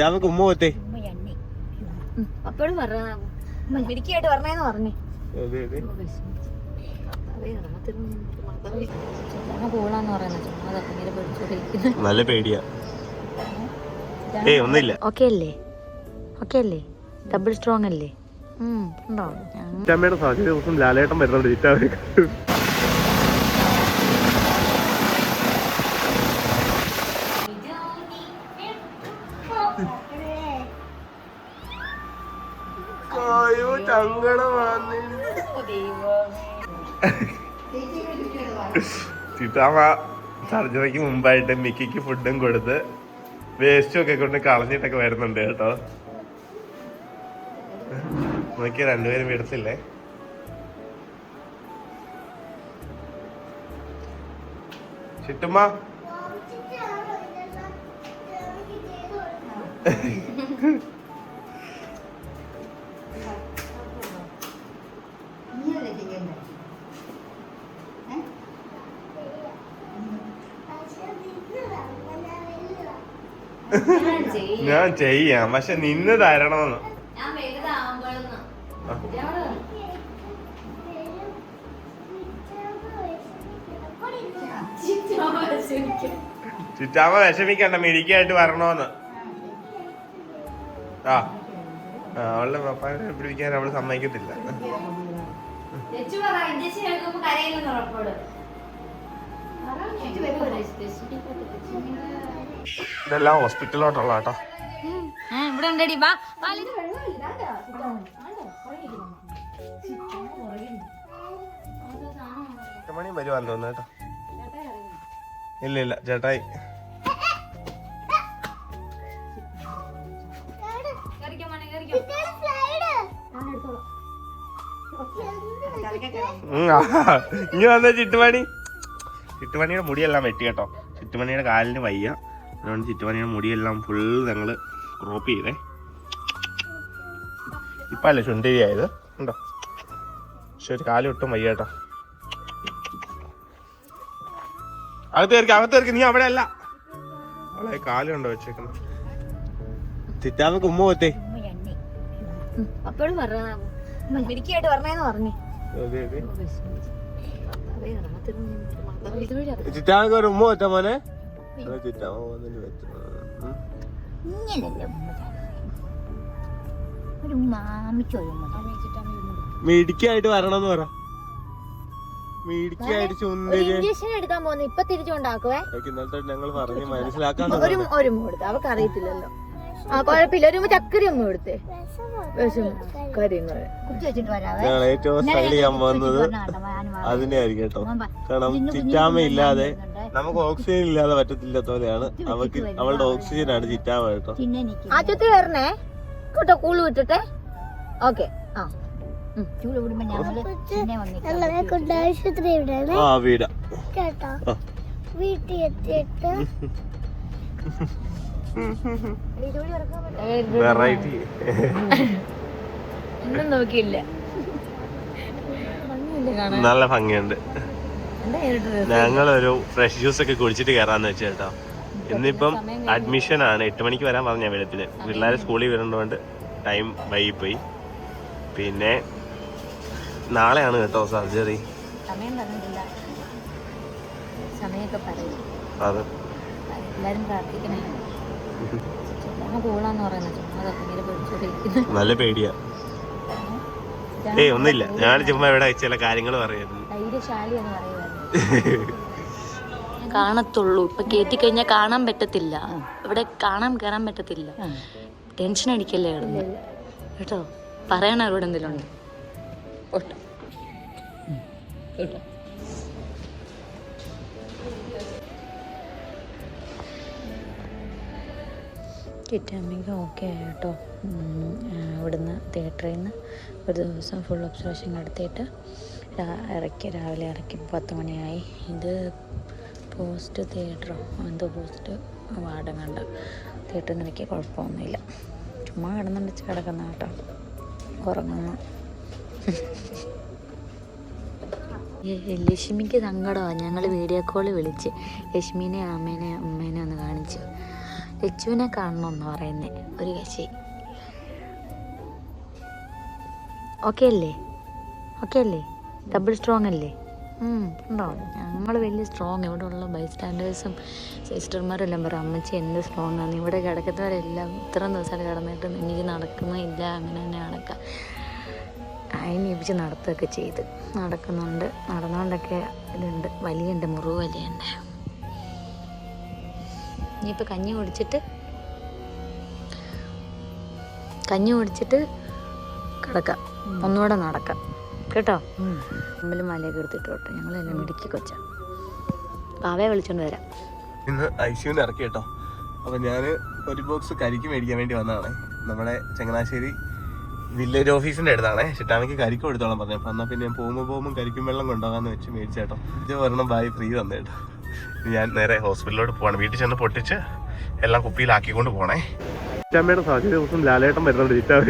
നമുക്ക് ഉമ്മ പോത്തേ അപ്പോഴും മിടുക്കിയായിട്ട് പറഞ്ഞേന്ന് പറഞ്ഞേ. നല്ല പേടിയാ. ഒന്നില്ല ഓക്കെ അല്ലേ? ഓക്കെ അല്ലേ? ഡബിൾ സ്ട്രോങ് അല്ലേ? ഉം, ഉണ്ടോ? ഞാൻ ചിറ്റമ്മയുടെ സാധ്യത ദിവസം ലാലേട്ടൻ വരുന്നുണ്ട്. ചിറ്റാമ്മ സർജറിക്ക് മുമ്പായിട്ട് മിക്കിക്ക് ഫുഡും കൊടുത്ത് വേസ്റ്റും ഒക്കെ കൊണ്ട് കളഞ്ഞിട്ടൊക്കെ വരുന്നുണ്ട് കേട്ടോ. നോക്കി രണ്ടുപേരും വിടത്തില്ലേ ചിട്ടുമ്മ? ഞാൻ ചെയ്യാം. പക്ഷെ നിന്ന് തരണമെന്ന്. ചിറ്റാമ്മ വിഷമിക്കണ്ട മിടിക്കായിട്ട് വരണോന്ന് ആ. ആ, അവളുടെ പപ്പാനെ പിടിക്കാൻ അവൾ സമ്മതിക്കത്തില്ല. ഇതെല്ലാം ഹോസ്പിറ്റലിലോട്ടുള്ള കേട്ടോ. ഇവിടെ ഉണ്ടടി. വാ എട്ട് മണി വരുവാന്ന് തോന്നുന്നു കേട്ടോ. ഇല്ല ഇല്ല ചേട്ടായി. ഇനി വന്ന ചിട്ടുമണി. ചിട്ടുമണിയുടെ മുടിയെല്ലാം വെട്ടി കേട്ടോ. ചിട്ടുമണിയുടെ കാലിന് വയ്യ. അതുകൊണ്ട് ചുറ്റുപാടിയുടെ മുടിയെല്ലാം ഫുൾ ഞങ്ങൾ ക്രോപ്പ് ചെയ്തേ. ഇപ്പം അല്ലേ ചുണ്ടരിയായത് ഉണ്ടോ? പക്ഷെ ഒരു കാലം ഒട്ടും വയ്യാട്ടോ അകത്ത് കയറി അകത്ത് കയറി നീ അവിടെ അല്ല. അവളെ കാലം ഉണ്ടോ വെച്ചേക്കണം ചിറ്റാമക്ക് ഉമ്മ പോത്തേ അപ്പോഴും പറഞ്ഞ മിടുക്കിയായിട്ട് പറഞ്ഞേന്ന് പറഞ്ഞേ. ചിറ്റാമക്ക് ഒരു ഉമ്മ വെച്ച മോനെ? മാമിക്കൊരു ഉമ്മ തരാൻ. മിടുക്കിയായിട്ട് വരണമെന്ന് പറ. മിടുക്കിയായിട്ട് ഒരു ചുന്ദരി ഇഞ്ചക്ഷൻ എടുക്കാൻ പോകുന്നു ഇപ്പൊ തിരിച്ചുകൊണ്ടാക്കുവേ ഇന്നലത്തെ ഞങ്ങൾ പറഞ്ഞ് മനസ്സിലാക്കാൻ ഒരു ഒരു കൊടുത്ത്. അവക്ക് അറിയത്തില്ലല്ലോ. ആ കുഴപ്പമില്ല. ഒരു ചക്കരി ഒന്നും കൊടുത്തേ. ഞങ്ങൾ ഏറ്റവും സ്റ്റഡി ചെയ്യാൻ പോകുന്നത്. അതിനെയായിരിക്കും കേട്ടോ. കാരണം ചിറ്റാമ ഇല്ലാതെ നമുക്ക് ഓക്സിജൻ ഇല്ലാതെ പറ്റത്തില്ല പോലെയാണ് നമുക്ക് അവളുടെ ഓക്സിജൻ ആണ് ചിറ്റാമ കേട്ടോ. ആ ചുറ്റി വരണേ. കേട്ടോ കൂൾ വിട്ടിട്ടെ. ഓക്കെ. ആ. ആശുപത്രി വീടാ. കേട്ടോ. ആ. വീട്ടിൽ എത്തിയിട്ട് വെറൈറ്റി ഒന്നും നോക്കിയില്ല. നല്ല ഭംഗിയുണ്ട്? ഞങ്ങളൊരു ഫ്രഷ് ജ്യൂസ് ഒക്കെ കുടിച്ചിട്ട് കയറാന്ന് വെച്ചാൽ കേട്ടോ. ഇന്നിപ്പം അഡ്മിഷൻ ആണ്. എട്ട് മണിക്ക് വരാൻ പറഞ്ഞ വെള്ളത്തിൽ. പിള്ളേർ സ്കൂളിൽ വരുന്നതുകൊണ്ട് ടൈം വൈകി പോയി പിന്നെ നാളെയാണ് കേട്ടോ സർജറി. അത്. നല്ല പേടിയാ. ഏയ് ഒന്നില്ല ഞാൻ ചുമ്മാ ഇവിടെ ചില കാര്യങ്ങൾ പറയുന്നു. ധൈര്യശാലി എന്ന് പറയുന്നത് കാണത്തുള്ളൂ. ഇപ്പൊ കേറ്റി കഴിഞ്ഞാൽ കാണാൻ പറ്റത്തില്ല. ഇവിടെ കാണാൻ കയറാൻ പറ്റത്തില്ല. ടെൻഷൻ അടിക്കല്ലേ കിടന്ന് കേട്ടോ? പറയണ ഇവിടെ എന്തെങ്കിലും ഉണ്ട്? കേട്ടോ? കേട്ടോ കിറ്റാമ്പിക്ക് ഓക്കെ ആയിട്ടോ. ഇവിടുന്ന് തിയേറ്ററിൽ നിന്ന് ഒരു ദിവസം ഫുൾ ഒബ്സർവേഷൻ നടത്തിയിട്ട് ഇറക്കി രാവിലെ ഇറക്കി പത്ത് മണിയായി. ഇത് പോസ്റ്റ് തിയേറ്ററോ? എന്തോ പോസ്റ്റ് വാർഡൻ തിയേറ്ററിൽ നിന്ന് എനിക്ക് കുഴപ്പമൊന്നുമില്ല. ചുമ്മാ കിടന്നുണ്ടെച്ച് കിടക്കുന്ന കേട്ടോ. ഉറങ്ങുന്നു. ലക്ഷ്മിക്ക് സങ്കടമാണ് ഞങ്ങൾ വീഡിയോ കോൾ വിളിച്ച് ലക്ഷ്മിനെ അമ്മേനെ അമ്മേനെ ഒന്ന് കാണിച്ചു. ലച്ചുവിനെ കാണണമെന്ന് പറയുന്നേ. ഒരു കശി ഓക്കെ അല്ലേ? ഓക്കെ അല്ലേ? ഡബിൾ സ്ട്രോങ് അല്ലേ? ഉണ്ടോ? ഞങ്ങൾ വലിയ സ്ട്രോങ് ഇവിടെ ഉള്ള ബൈസ്റ്റാൻഡേഴ്സും സിസ്റ്റർമാരെല്ലാം പറയും അമ്മച്ചി എന്ത് സ്ട്രോങ് ആണ്? ഇവിടെ കിടക്കുന്നവരെല്ലാം ഇത്രയും ദിവസമായിട്ട് കിടന്നിട്ട് എനിക്ക് നടക്കുന്നില്ല. അങ്ങനെ തന്നെ നടക്കാം. അതിനിപ്പിച്ച് നടത്തുകയൊക്കെ ചെയ്ത്. നടക്കുന്നുണ്ട്. നടന്നുകൊണ്ടൊക്കെ ഇതുണ്ട്. വലിയുണ്ട് മുറിവ് വലിയുണ്ട്. ഇനിയിപ്പോൾ കഞ്ഞി കുടിച്ചിട്ട് കഞ്ഞി കുടിച്ചിട്ട് കിടക്കാം. ഒന്നുകൂടെ നടക്കാം. കേട്ടോ? നമ്മൾ മലയൊക്കെ എടുത്തിട്ട് കേട്ടോ ഞങ്ങളെല്ലാം മിടുക്കി കൊച്ച. പാവയെ വിളിച്ചോണ്ട് വരാം. ഇന്ന് ഐസിയുന്ന് ഇറക്കി കേട്ടോ. അപ്പൊ ഞാൻ ഒരു ബോക്സ് കരിക്ക് മേടിക്കാൻ വേണ്ടി വന്നതാണ്. നമ്മുടെ ചങ്ങനാശ്ശേരി വില്ലേജ് ഓഫീസിന്റെ അടുത്താണേ. ചിട്ടാണെങ്കിൽ കരിക്ക് എടുത്തോളാം പറഞ്ഞു. അപ്പൊ എന്നാ പിന്നെ ഞാൻ പോകുമ്പോൾ പോകുമ്പോൾ കരിക്കും വെള്ളം കൊണ്ടുപോകാന്ന് വെച്ച് മേടിച്ചേട്ടോ ഇത് വരണം ബായി ഫ്രീ തന്നെ കേട്ടോ. ഇനി ഞാൻ നേരെ ഹോസ്പിറ്റലിലോട്ട് പോവാണ്. വീട്ടിൽ ചെന്ന് പൊട്ടിച്ച് എല്ലാം കുപ്പിയിലാക്കിക്കൊണ്ട് പോണേ. ചിറ്റാമ്മയുടെ സാഹചര്യ ദിവസം ലാലേട്ടൻ വരുന്നുണ്ട്. ചിറ്റാമ്മ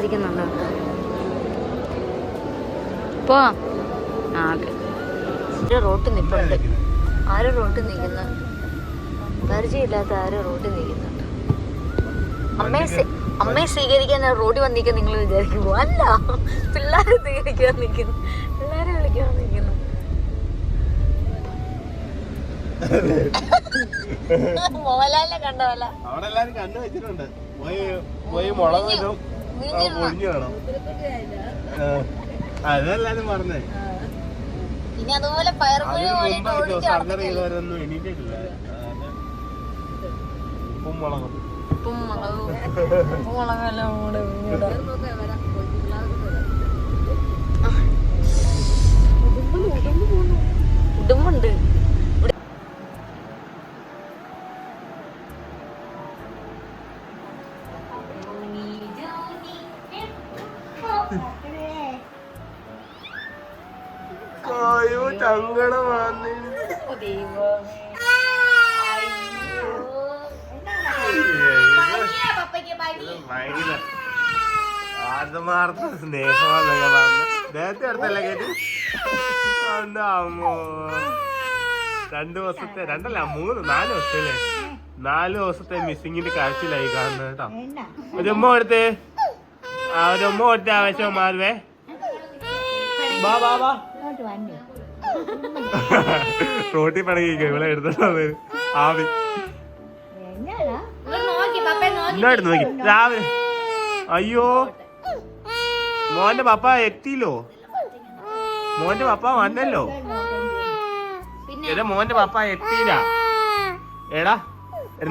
ഒരു പോ. റോട്ട് ആ ഓക്കെ ഒരു റോട്ടിൽ നിൽപ്പുണ്ട് ആരും റോട്ടിൽ നിൽക്കുന്ന. പരിചയമില്ലാത്ത ആരും റോട്ടിൽ നിൽക്കുന്നുണ്ട്. അമ്മയെ അമ്മയെ സ്വീകരിക്കാൻ റോഡിൽ വന്നിരിക്കാൻ നിങ്ങൾ വിചാരിക്കുമോ അല്ല പിള്ളേരെ സ്വീകരിക്കാൻ നിൽക്കുന്നു. പിള്ളേരെ വിളിക്കാൻ നിൽക്കുന്നു. മോഹൻലാലിനെ കണ്ടതല്ല. അവിടെ എല്ലാരും കണ്ണു വെച്ചിട്ടുണ്ട്. പോയി പോയി മുളക് വേണം അതെല്ലാരും പറഞ്ഞേ ഇനി അതുപോലെ പയർമുഴി സർജറി എണീറ്റിട്ടില്ല കൂടെ ഇവിടെ ഇടുമുണ്ട് ഭയങ്കര ആത്മാർത്ഥ സ്നേഹമാണ് ഞാൻ പറഞ്ഞത് നേരത്തെ അടുത്തല്ല കേട്ട് അവന്റെ അമ്മോ? രണ്ടു ദിവസത്തെ രണ്ടല്ല മൂന്ന് നാല് ദിവസത്തെ നാല് ദിവസത്തെ മിസ്സിങ്ങിന്റെ കാഴ്ചയിലായി കാണുന്നത് കേട്ടോ. ഒരു ഉമ്മ കൊടുത്തേ. ആ ഒരു ഉമ്മ കൊടുത്ത ആവശ്യം മാറുവേ. ബാ ബാ ബാ. റോട്ടി പണങ്ങിക്കോ ഇവിടെ എടുത്തത് ആവി. നോക്കി രാവിലെ. അയ്യോ. മോന്റെ പപ്പ എത്തിയില്ലോ. മോന്റെ പപ്പ വന്നല്ലോ. എടാ മോന്റെ പപ്പ എത്തിയില്ല. എടാ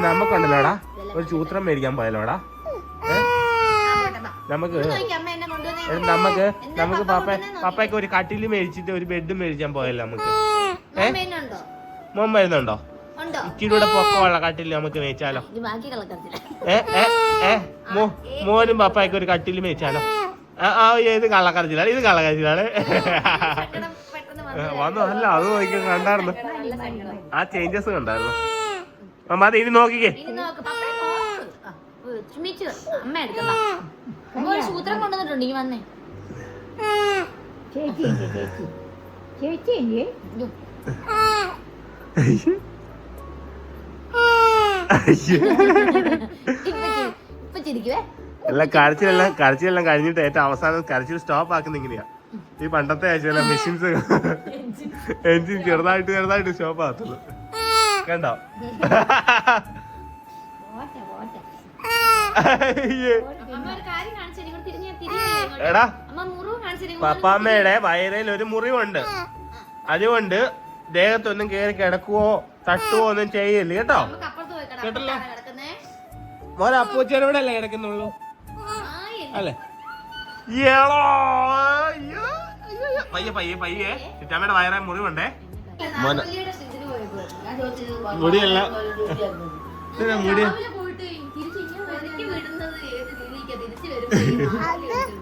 നമുക്കുണ്ടല്ലോടാ ഒരു ചൂത്രം മേടിക്കാൻ പോയല്ലോടാ നമുക്ക് നമുക്ക് നമുക്ക് പപ്പ പപ്പയ്ക്ക് ഒരു കട്ടിൽ മേടിച്ചിട്ട് ഒരു ബെഡ് മേടിക്കാൻ പോയല്ലോ നമുക്ക്. ഏ? മോൻ വരുന്നുണ്ടോ? ഇച്ചിരി കൂടെ പൊക്കമുള്ള കട്ടിൽ നമുക്ക് മേടിച്ചാലോ. ബാക്കി കളക്കത്തില്ല. ഏ ഏ ഏ മോ മോനും പപ്പായ്ക്ക് ഒരു കട്ടിൽ മേടിച്ചാലോ. ആ ആ ഇത് കള്ളക്കരച്ചിലാണ് ഇത് കള്ളക്കരച്ചിലാണ്. വന്നു അല്ല അത് നോക്കി കണ്ടായിരുന്നു. ആ ചേഞ്ചസ് കണ്ടായിരുന്നു. അമ്മ അത് ഇനി നോക്കിക്കേ ഇനി നോക്ക് പപ്പയെ നോക്ക് ആ, ചുമിച്ച് അമ്മ എടുക്കണ്ട അമ്മ ഒരു സൂത്രം കൊണ്ടുവന്നിട്ടുണ്ട് ഇനി വന്നേ. ചേച്ചി ചേച്ചി ചേച്ചി. ഇപ്പൊ ചിരിക്കുവേ. എല്ലാം കരച്ചിലെല്ലാം കരച്ചിലെല്ലാം കഴിഞ്ഞിട്ട് ഏറ്റവും അവസാനം കരച്ചിൽ സ്റ്റോപ്പ് ആക്കുന്ന ഇങ്ങനെയാ. ഈ പണ്ടത്തെ മെഷീൻസ് എൻജിൻ ചെറുതായിട്ട് ചെറുതായിട്ട് സ്റ്റോപ്പ് ആകത്തുള്ളൂ. കണ്ടോ? എടാ. അമ്മ മുറിവ് കാണിച്ചു പപ്പാമ്മയുടെ വയറിൽ ഒരു മുറിവുണ്ട്. അതുകൊണ്ട് ദേഹത്തൊന്നും കേറി കിടക്കുവോ തട്ടുവോ ഒന്നും ചെയ്യല്ല കേട്ടോ. കേട്ടല്ലോ? മോനെ അപ്പൂച്ചനോടെ അല്ലേ കിടക്കുന്നുള്ളൂ? അല്ലേ? ഏളോ, അയ്യോ, അയ്യോ, അയ്യോ. പയ്യെ പയ്യെ പയ്യെ. ചിറ്റാമ്മയുടെ വയറെ മുറിവുണ്ടേ. മോനെ. മുടിയല്ല. മുടി.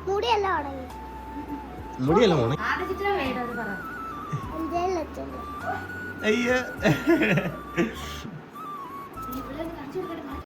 മുടിയല്ല അഞ്ചേലെത്തുള്ളൂ അയ്യോ.